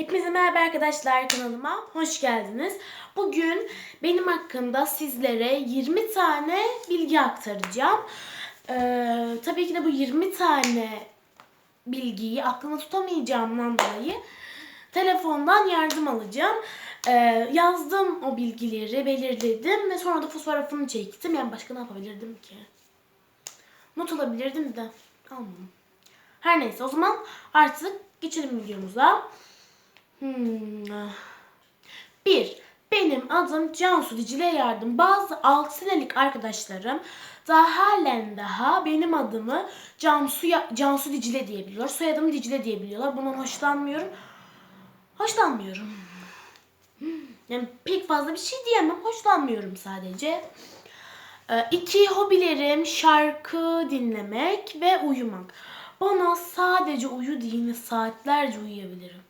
Hepinize merhaba arkadaşlar kanalıma hoş geldiniz. Bugün benim hakkında sizlere 20 tane bilgi aktaracağım. Ee, tabii ki de bu 20 tane bilgiyi aklımda tutamayacağımdan dolayı telefondan yardım alacağım. Ee, yazdım o bilgileri, belirledim ve sonra da fotoğrafını çektim. Yani başka ne yapabilirdim ki? Not alabilirdim de almadım. Her neyse o zaman artık geçelim videomuza. Hmm. Bir, benim adım Cansu Dicle Yardım. Bazı 6 senelik arkadaşlarım daha halen daha benim adımı Cansu, Cansu Dicle diyebiliyor. Soyadımı Dicle diyebiliyorlar. Bundan hoşlanmıyorum. Hoşlanmıyorum. Yani pek fazla bir şey diyemem. Hoşlanmıyorum sadece. Ee, İki hobilerim şarkı dinlemek ve uyumak. Bana sadece uyu deyin saatlerce uyuyabilirim.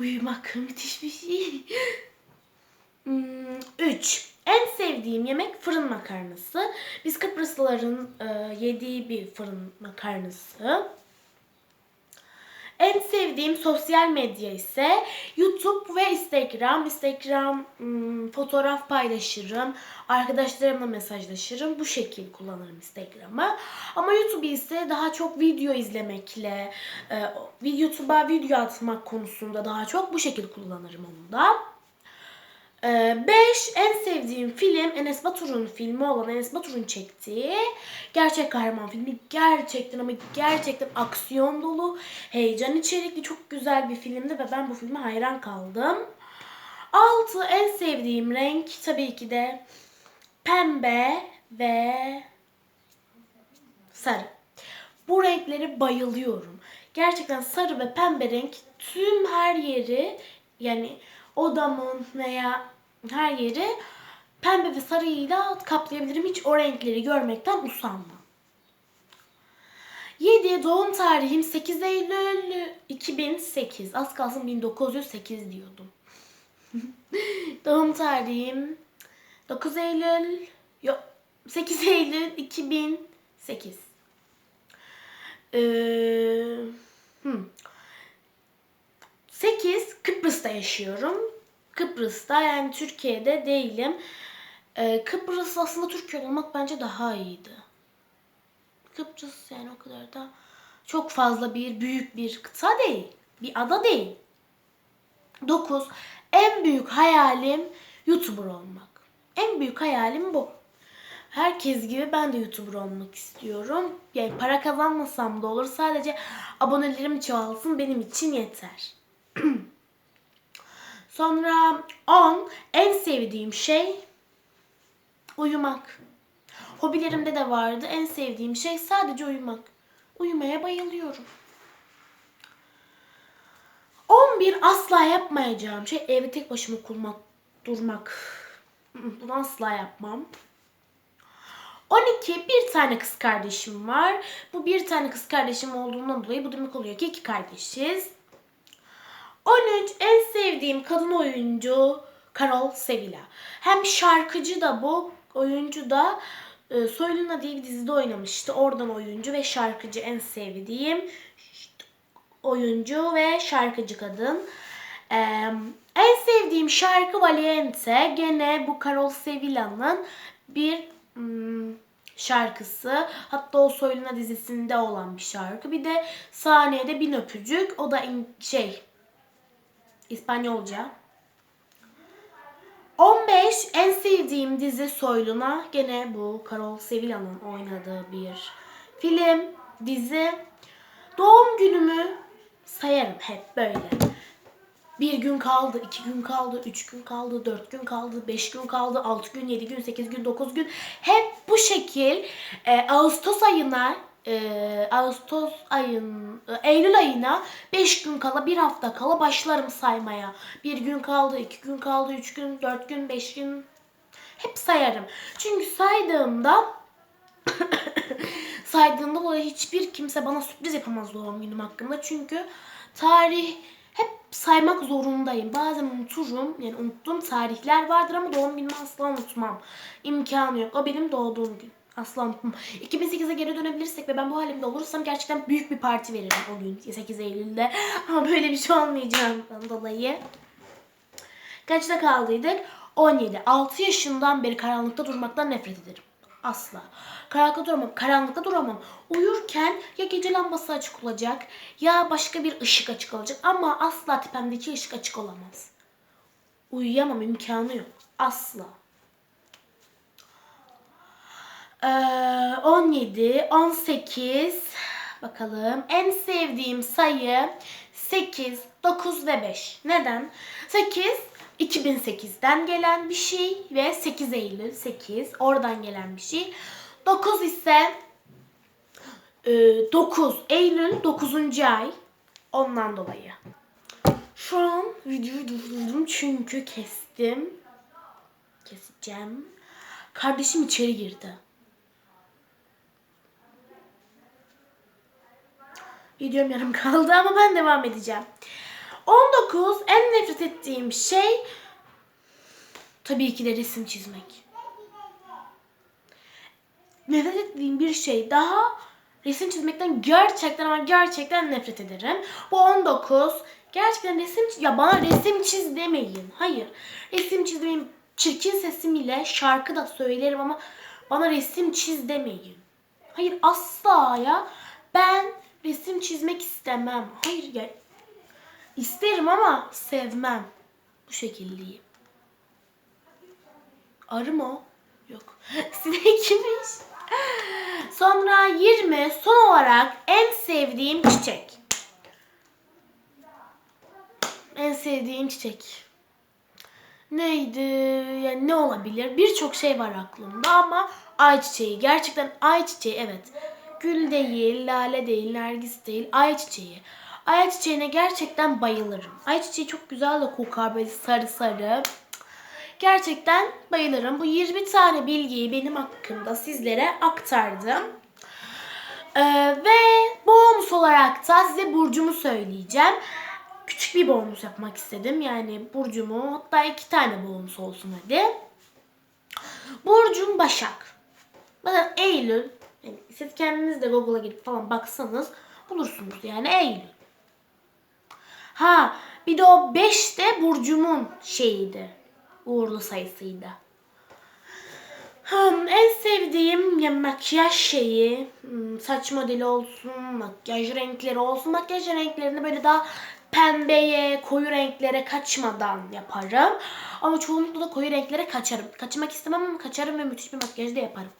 Uyumak müthiş bir şey. 3. En sevdiğim yemek fırın makarnası. Biz Kıbrıslıların e, yediği bir fırın makarnası. En sevdiğim sosyal medya ise YouTube ve Instagram. Instagram hmm, fotoğraf paylaşırım. Arkadaşlarımla mesajlaşırım. Bu şekil kullanırım Instagram'ı. Ama YouTube ise daha çok video izlemekle, e, YouTube'a video atmak konusunda daha çok bu şekil kullanırım onu da. 5. En sevdiğim film Enes Batur'un filmi olan Enes Batur'un çektiği gerçek kahraman filmi. Gerçekten ama gerçekten aksiyon dolu, heyecan içerikli çok güzel bir filmdi ve ben bu filme hayran kaldım. 6. En sevdiğim renk tabii ki de pembe ve sarı. Bu renkleri bayılıyorum. Gerçekten sarı ve pembe renk tüm her yeri yani odamın veya her yeri pembe ve sarıyla kaplayabilirim. Hiç o renkleri görmekten usanmam. 7. Doğum tarihim 8 Eylül 2008. Az kalsın 1908 diyordum. Doğum tarihim 9 Eylül yok 8 Eylül 2008. Ee, hmm. 8 Kıbrıs'ta yaşıyorum. Kıbrıs'ta yani Türkiye'de değilim. Ee, Kıbrıs aslında Türkiye olmak bence daha iyiydi. Kıbrıs yani o kadar da çok fazla bir büyük bir kıta değil. Bir ada değil. 9. En büyük hayalim YouTuber olmak. En büyük hayalim bu. Herkes gibi ben de YouTuber olmak istiyorum. Yani para kazanmasam da olur. Sadece abonelerim çoğalsın benim için yeter. Sonra 10. En sevdiğim şey uyumak. Hobilerimde de vardı. En sevdiğim şey sadece uyumak. Uyumaya bayılıyorum. 11. Asla yapmayacağım şey evde tek başıma kurmak, durmak. Bunu asla yapmam. 12. Bir tane kız kardeşim var. Bu bir tane kız kardeşim olduğundan dolayı bu demek oluyor ki iki kardeşiz. 13 en sevdiğim kadın oyuncu Carol Sevilla. Hem şarkıcı da bu, oyuncu da e, Soyluna diye bir dizide oynamıştı. Oradan oyuncu ve şarkıcı en sevdiğim oyuncu ve şarkıcı kadın. Ee, en sevdiğim şarkı Valiente. Gene bu Carol Sevilla'nın bir hmm, şarkısı. Hatta o Soyluna dizisinde olan bir şarkı. Bir de sahnede bir öpücük. O da şey İspanyolca. 15 en sevdiğim dizi Soyluna. Gene bu Carol Sevilla'nın oynadığı bir film, dizi. Doğum günümü sayarım hep böyle. Bir gün kaldı, iki gün kaldı, üç gün kaldı, dört gün kaldı, beş gün kaldı, altı gün, yedi gün, sekiz gün, dokuz gün. Hep bu şekil e, Ağustos ayına e, Ağustos ayın e, Eylül ayına 5 gün kala bir hafta kala başlarım saymaya. Bir gün kaldı, iki gün kaldı, üç gün, dört gün, beş gün hep sayarım. Çünkü saydığımda saydığımda dolayı hiçbir kimse bana sürpriz yapamaz doğum günüm hakkında. Çünkü tarih hep saymak zorundayım. Bazen unuturum. Yani unuttuğum tarihler vardır ama doğum günümü asla unutmam. İmkanı yok. O benim doğduğum gün. Asla unutmam. 2008'e geri dönebilirsek ve ben bu halimde olursam gerçekten büyük bir parti veririm o gün 8 Eylül'de. Ama böyle bir şey olmayacağından dolayı. Kaçta kaldıydık? 17. 6 yaşından beri karanlıkta durmaktan nefret ederim. Asla. Karanlıkta duramam. Karanlıkta duramam. Uyurken ya gece lambası açık olacak ya başka bir ışık açık olacak ama asla tepemdeki ışık açık olamaz. Uyuyamam imkanı yok. Asla. Ee, 17, 18 bakalım. En sevdiğim sayı 8, 9 ve 5. Neden? 8 2008'den gelen bir şey ve 8 Eylül 8 oradan gelen bir şey. 9 ise e, 9 Eylül 9. ay ondan dolayı. Şu an videoyu durdurdum çünkü kestim. Keseceğim. Kardeşim içeri girdi. Videom yarım kaldı ama ben devam edeceğim. 19 en nefret ettiğim şey tabii ki de resim çizmek. Nefret ettiğim bir şey daha resim çizmekten gerçekten ama gerçekten nefret ederim. Bu 19 gerçekten resim ya bana resim çiz demeyin. Hayır. Resim çizmeyin. Çirkin sesim ile şarkı da söylerim ama bana resim çiz demeyin. Hayır asla ya. Ben resim çizmek istemem. Hayır ya. İsterim ama sevmem. Bu şekildeyim. Arı mı o? Yok. Sinekmiş. Sonra 20 son olarak en sevdiğim çiçek. En sevdiğim çiçek. Neydi? Yani ne olabilir? Birçok şey var aklımda ama ayçiçeği. Gerçekten ayçiçeği evet. Gül değil, lale değil, nergis değil, ayçiçeği. Ayçiçeğine gerçekten bayılırım. Ayçiçeği çok güzel de kokar böyle sarı sarı. Gerçekten bayılırım. Bu 20 tane bilgiyi benim hakkımda sizlere aktardım. Ee, ve bonus olarak da size burcumu söyleyeceğim. Küçük bir bonus yapmak istedim. Yani burcumu hatta iki tane bonus olsun hadi. Burcum Başak. Bakın Eylül. Yani siz kendiniz de Google'a gidip falan baksanız bulursunuz yani Eylül. Ha bir de o 5 de burcumun şeyiydi. Uğurlu sayısıydı. Hmm, en sevdiğim ya makyaj şeyi, hmm, saç modeli olsun, makyaj renkleri olsun. Makyaj renklerini böyle daha pembeye, koyu renklere kaçmadan yaparım. Ama çoğunlukla da koyu renklere kaçarım. Kaçmak istemem ama kaçarım ve müthiş bir makyaj da yaparım.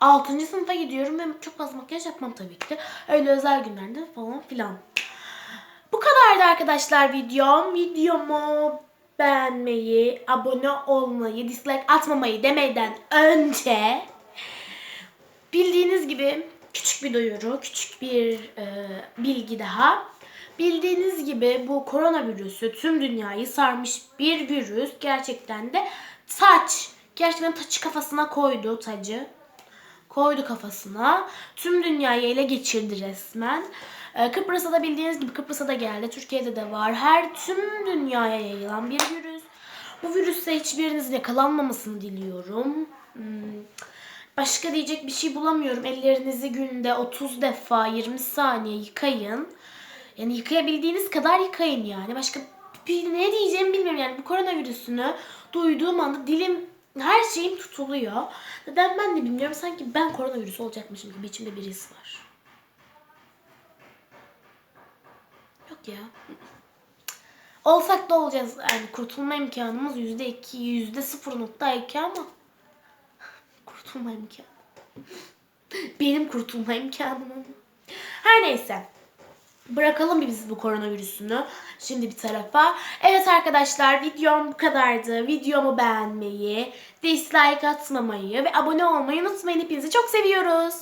6. sınıfa gidiyorum ve çok fazla makyaj yapmam tabii ki. Öyle özel günlerde falan filan. Bu kadardı arkadaşlar videom. Videomu beğenmeyi, abone olmayı, dislike atmamayı demeden önce bildiğiniz gibi küçük bir duyuru, küçük bir e, bilgi daha. Bildiğiniz gibi bu koronavirüsü tüm dünyayı sarmış bir virüs. Gerçekten de taç. Gerçekten taçı kafasına koydu tacı koydu kafasına. Tüm dünyayı ele geçirdi resmen. Ee, Kıbrıs'a da bildiğiniz gibi Kıbrıs'a da geldi. Türkiye'de de var. Her tüm dünyaya yayılan bir virüs. Bu virüste hiçbirinizin yakalanmamasını diliyorum. Hmm, Başka diyecek bir şey bulamıyorum. Ellerinizi günde 30 defa 20 saniye yıkayın. Yani yıkayabildiğiniz kadar yıkayın yani. Başka ne diyeceğimi bilmiyorum. Yani bu koronavirüsünü duyduğum anda dilim her şeyim tutuluyor. Neden ben de bilmiyorum. Sanki ben koronavirüs olacakmışım gibi içimde bir his var. Yok ya. Olsak da olacağız. Yani kurtulma imkanımız yüzde iki, yüzde sıfır nokta iki ama kurtulma imkanı. Benim kurtulma imkanım ama. Her neyse. Bırakalım biz bu koronavirüsünü şimdi bir tarafa. Evet arkadaşlar videom bu kadardı. Videomu beğenmeyi, dislike atmamayı ve abone olmayı unutmayın. Hepinizi çok seviyoruz.